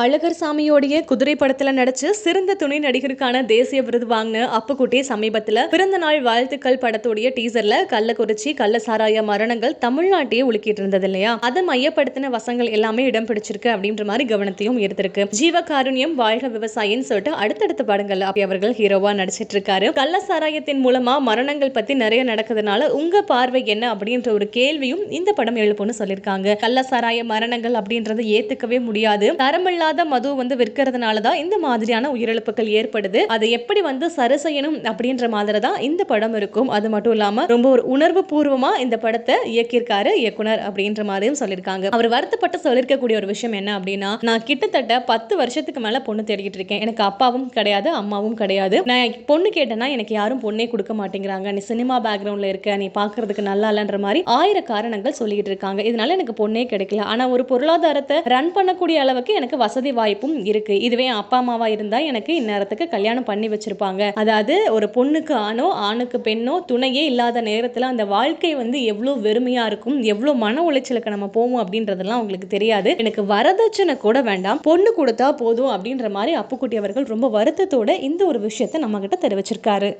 அழகர் சாமியோடைய குதிரை படத்துல நடிச்சு சிறந்த துணை நடிகருக்கான தேசிய விருது வாங்கின அப்புக்குட்டி சமீபத்துல பிறந்த நாள் வாழ்த்துக்கள் படத்துடைய டீசர்ல கள்ளக்குறிச்சி கள்ள சாராய மரணங்கள் தமிழ்நாட்டையே உலுக்கிட்டு இருந்தது இல்லையா? அதை மையப்படுத்தின வசங்கள் எல்லாமே இடம் பிடிச்சிருக்கு அப்படின்ற மாதிரி கவனத்தையும் ஈர்த்திருக்கு. ஜீவ காருண்யம் வாழ்க விவசாயின்னு சொல்லிட்டு அடுத்தடுத்த படங்கள் அப்படி அவர்கள் ஹீரோவா நடிச்சிட்டு இருக்காரு. கள்ள சாராயத்தின் மூலமா மரணங்கள் பத்தி நிறைய நடக்குதுனால உங்க பார்வை என்ன அப்படின்ற ஒரு கேள்வியும் இந்த படம் எழுப்புன்னு சொல்லியிருக்காங்க. கள்ள சாராய மரணங்கள் அப்படின்றத ஏத்துக்கவே முடியாது. தரமில்லா இல்லாத மது வந்து விற்கிறதுனால தான் இந்த மாதிரியான உயிரிழப்புகள் ஏற்படுது. அதை எப்படி வந்து சரி செய்யணும் அப்படின்ற மாதிரி தான் இந்த படம் இருக்கும். அது மட்டும் இல்லாம ரொம்ப ஒரு உணர்வு பூர்வமா இந்த படத்தை இயக்கியிருக்காரு இயக்குனர் அப்படின்ற மாதிரியும் சொல்லியிருக்காங்க. அவர் வருத்தப்பட்டு சொல்லியிருக்கக்கூடிய ஒரு விஷயம் என்ன அப்படின்னா நான் கிட்டத்தட்ட பத்து வருஷத்துக்கு மேல பொண்ணு தேடிக்கிட்டு இருக்கேன். எனக்கு அப்பாவும் கிடையாது அம்மாவும் கிடையாது. நான் பொண்ணு கேட்டேன்னா எனக்கு யாரும் பொண்ணே கொடுக்க மாட்டேங்கிறாங்க. நீ சினிமா பேக்ரவுண்ட்ல இருக்க நீ பாக்குறதுக்கு நல்லா இல்லைன்ற மாதிரி ஆயிரம் காரணங்கள் சொல்லிக்கிட்டு இருக்காங்க. இதனால எனக்கு பொண்ணே கிடைக்கல. ஆனா ஒரு பொருளாதாரத்தை ரன் பண்ணக்கூடிய அளவுக்கு எனக்கு வசதி வசதி வாய்ப்பும் இருக்கு. இதுவே அப்பா அம்மாவா இருந்தா எனக்கு இந்நேரத்துக்கு கல்யாணம் பண்ணி வச்சிருப்பாங்க. அதாவது ஒரு பொண்ணுக்கு ஆணோ ஆணுக்கு பெண்ணோ துணையே இல்லாத நேரத்துல அந்த வாழ்க்கை வந்து எவ்வளவு வெறுமையா இருக்கும் எவ்வளவு மன உளைச்சலுக்கு நம்ம போவோம் அப்படின்றதெல்லாம் உங்களுக்கு தெரியாது. எனக்கு வரதட்சணை கூட வேண்டாம். பொண்ணு கொடுத்தா போதும் அப்படின்ற மாதிரி அப்புக்குட்டி அவர்கள் ரொம்ப வருத்தத்தோட இந்த ஒரு விஷயத்த நம்ம கிட்ட தெரிவிச்சிருக்காரு.